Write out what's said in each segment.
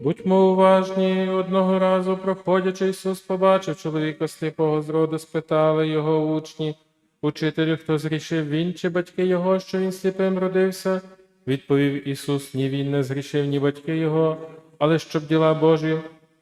Будьмо уважні, одного разу, проходячи, Ісус побачив чоловіка сліпого з роду, спитали його учні, учителю, хто зрішив він чи батьки його, що він сліпим родився? Відповів Ісус, ні він не згрішив, ні батьки його, але щоб діла Божі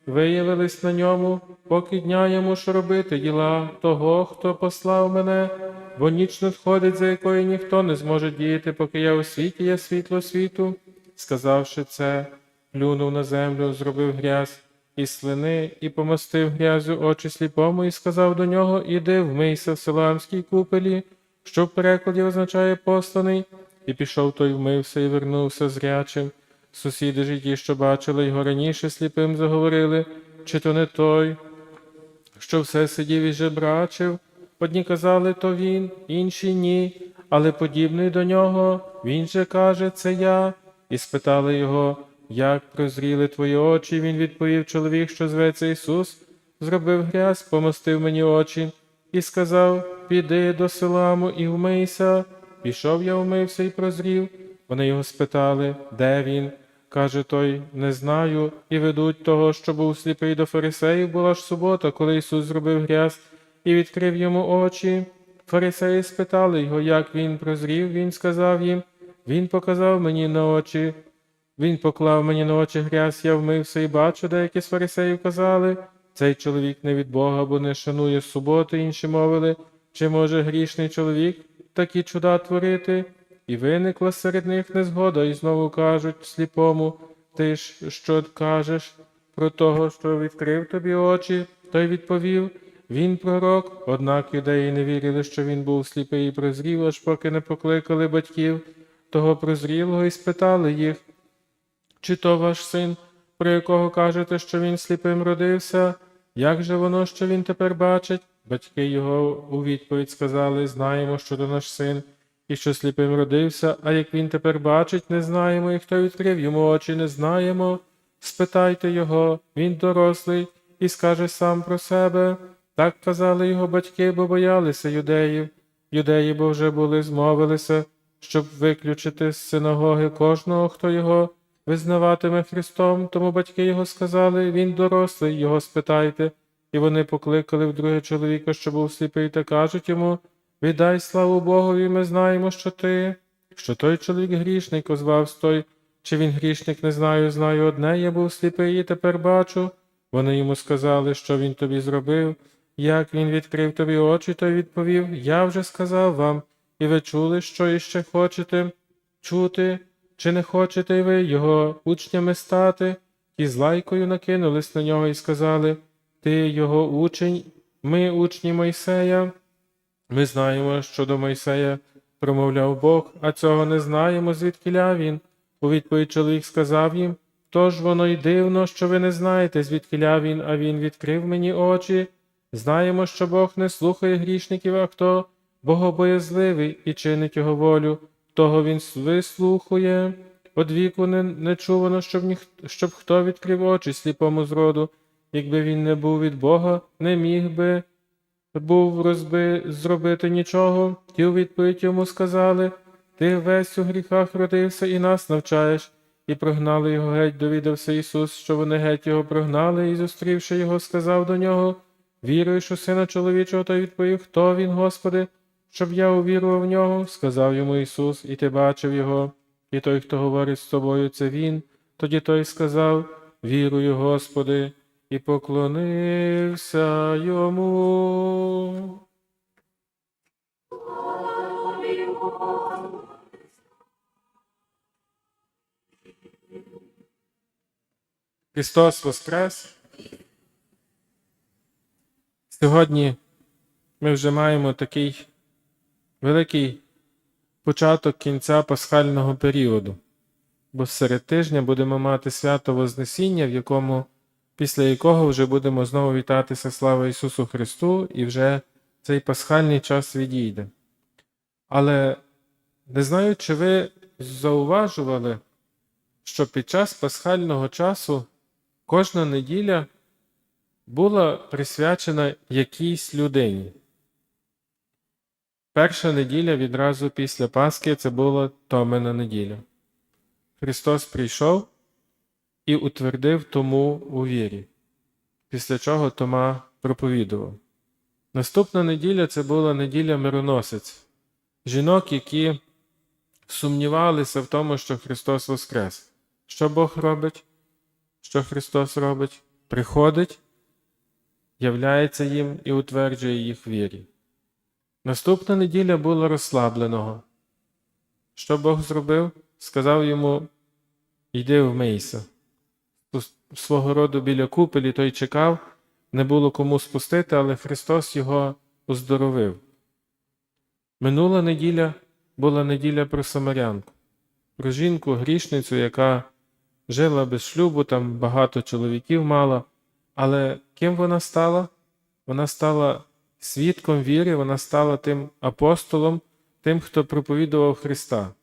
виявились на ньому, поки дня йому ж робити діла того, хто послав мене, бо ніч надходить, за якою ніхто не зможе діяти, поки я у світі є світло світу. Сказавши це, плюнув на землю, зробив грязь і слини, і помастив грязю очі сліпому, і сказав до нього: Іди, вмийся в Силаамській купелі, що в перекладі означає посланий, і пішов той вмився і вернувся зрячим. Сусіди ж ті, що бачили його раніше сліпим, заговорили, чи то не той, що все сидів і жебрачив. Одні казали, то він, інші ні, але подібний до нього, він же каже, це я. І спитали його, як прозріли твої очі. Він відповів чоловік, що зветься Ісус, зробив грязь, помостив мені очі, і сказав: Піди до Силаму і вмийся. Пішов я, вмився і прозрів. Вони його спитали, де він. Каже той, не знаю, і ведуть того, що був сліпий до фарисеїв, була ж субота, коли Ісус зробив грязь і відкрив йому очі. Фарисеї спитали його, як він прозрів, він сказав їм, він показав мені на очі. Він поклав мені на очі грязь, я вмився і бачу, деякі з фарисеїв казали, цей чоловік не від Бога, бо не шанує суботи, інші мовили, чи може грішний чоловік такі чуда творити? І виникла серед них незгода, і знову кажуть сліпому, ти ж що кажеш про того, що відкрив тобі очі? Той відповів, він пророк, однак юдеї не вірили, що він був сліпий і прозрів, аж поки не покликали батьків того прозрілого і спитали їх, чи то ваш син, про якого кажете, що він сліпим родився? Як же воно, що він тепер бачить? Батьки його у відповідь сказали, знаємо, що то наш син, і що сліпим родився, а як він тепер бачить, не знаємо, і хто відкрив йому очі, не знаємо. Спитайте його, він дорослий, і скаже сам про себе. Так казали його батьки, бо боялися юдеїв. Юдеї бо вже були змовилися, щоб виключити з синагоги кожного, хто його визнаватиме Христом, тому батьки його сказали, він дорослий, його спитайте. І вони покликали вдруге чоловіка, що був сліпий, та кажуть йому Віддай славу Богові, ми знаємо, що ти, що той чоловік грішник озвався той, чи він грішник, не знаю, знаю одне, я був сліпий і тепер бачу. Вони йому сказали, що він тобі зробив, як він відкрив тобі очі, той відповів Я вже сказав вам, і ви чули, що іще хочете чути, чи не хочете ви його учнями стати? Ті з лайкою накинулись на нього і сказали Ти його учень, ми учні Мойсея. Ми знаємо, що до Мойсея промовляв Бог, а цього не знаємо, звідкиля він. У відповідь чоловік сказав їм Тож воно й дивно, що ви не знаєте, звідкиля він, а він відкрив мені очі. Знаємо, що Бог не слухає грішників, а хто богобоязливий і чинить його волю, того він вислухує. Од віку не, не чувано, щоб, ніх, щоб хто відкрив очі сліпому зроду, якби він не був від Бога, не міг би був розби зробити нічого, ті у відповідь йому сказали Ти весь у гріхах родився і нас навчаєш. І прогнали його геть, довідався Ісус, що вони геть його прогнали, і, зустрівши його, сказав до нього Віруєш у сина чоловічого, той відповів, хто він, Господи, щоб я увірував в нього, сказав йому Ісус, і ти бачив його, і той, хто говорить з тобою, це він. Тоді той сказав Вірую, Господи, і поклонився йому. Христос Воскрес! Сьогодні ми вже маємо такий великий початок кінця пасхального періоду, бо серед тижня будемо мати свято Вознесіння, в якому, після якого вже будемо знову вітатися слава Ісусу Христу, і вже цей пасхальний час відійде. Але не знаю, чи ви зауважували, що під час пасхального часу кожна неділя була присвячена якійсь людині. Перша неділя відразу після Пасхи це була Томина неділя. Христос прийшов і утвердив тому у вірі, після чого Тома проповідував. Наступна неділя це була неділя мироносець, жінок, які сумнівалися в тому, що Христос Воскрес. Що Бог робить? Що Христос робить? Приходить, являється їм і утверджує їх вірі. Наступна неділя була розслабленого. Що Бог зробив? Сказав йому: Йди вмийся. Свого роду біля купелі той чекав, не було кому спустити, але Христос його оздоровив. Минула неділя була неділя про Самарянку, про жінку грішницю, яка жила без шлюбу, там багато чоловіків мала, але ким вона стала? Вона стала свідком віри, вона стала тим апостолом, тим, хто проповідував Христа.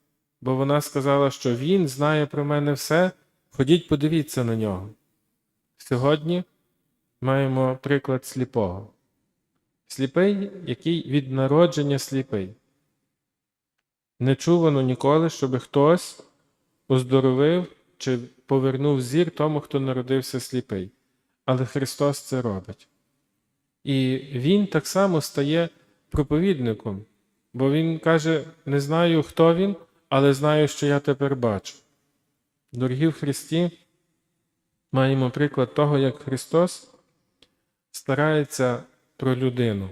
Бо вона сказала, що Він знає про мене все, ходіть, подивіться на нього. Сьогодні маємо приклад сліпого. Сліпий, який від народження сліпий. Не чувано ніколи, щоб хтось оздоровив чи повернув зір тому, хто народився сліпий. Але Христос це робить. І Він так само стає проповідником, бо Він каже: не знаю, хто він, але знаю, що я тепер бачу. Дорогі в Христі, маємо приклад того, як Христос старається про людину,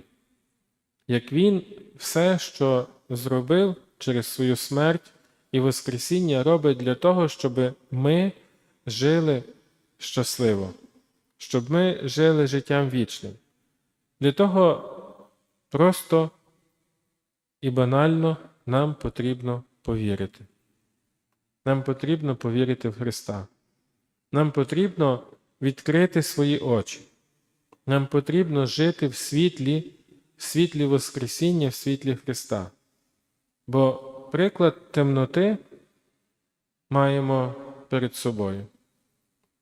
як Він все, що зробив через свою смерть і Воскресіння, робить для того, щоб ми жили щасливо, щоб ми жили життям вічним. Для того просто і банально нам потрібно повірити. Нам потрібно повірити в Христа. Нам потрібно відкрити свої очі. Нам потрібно жити в світлі, в світлі Воскресіння, в світлі Христа. Бо приклад темноти маємо перед собою.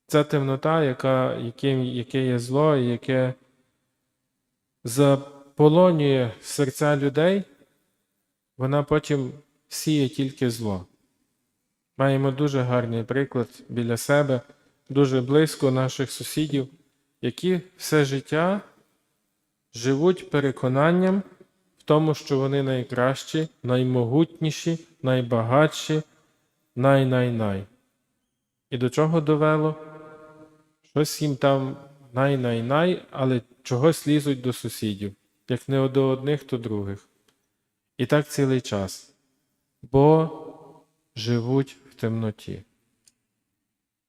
Ця темнота, яка, яке, є зло яке заполонює серця людей, вона потім сіє тільки зло. Маємо дуже гарний приклад біля себе, дуже близько наших сусідів, які все життя живуть переконанням в тому, що вони найкращі, наймогутніші, найбагатші, най-най-най. І до чого довело? Щось їм там най-най-най, але чогось лізуть до сусідів, як не до одних, то других. І так цілий час. Бо живуть в темноті.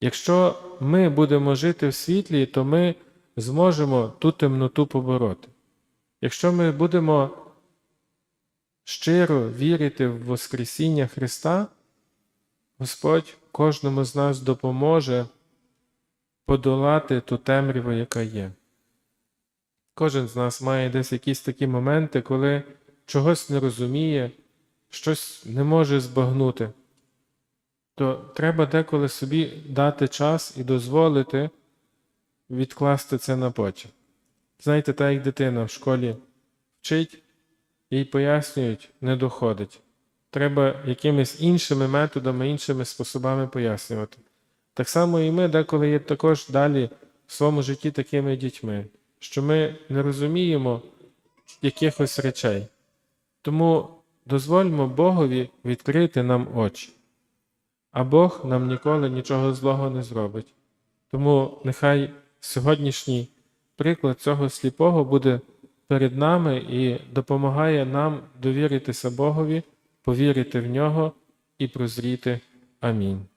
Якщо ми будемо жити в світлі, то ми зможемо ту темноту побороти. Якщо ми будемо щиро вірити в Воскресіння Христа, Господь кожному з нас допоможе подолати ту темряву, яка є. Кожен з нас має десь якісь такі моменти, коли чогось не розуміє, щось не може збагнути, то треба деколи собі дати час і дозволити відкласти це на потім. Знаєте, так як дитина в школі вчить, їй пояснюють, не доходить. Треба якимись іншими методами, іншими способами пояснювати. Так само і ми деколи є також далі в своєму житті такими дітьми, що ми не розуміємо якихось речей. Тому дозвольмо Богові відкрити нам очі, а Бог нам ніколи нічого злого не зробить. Тому нехай сьогоднішній приклад цього сліпого буде перед нами і допомагає нам довіритися Богові, повірити в нього і прозріти. Амінь.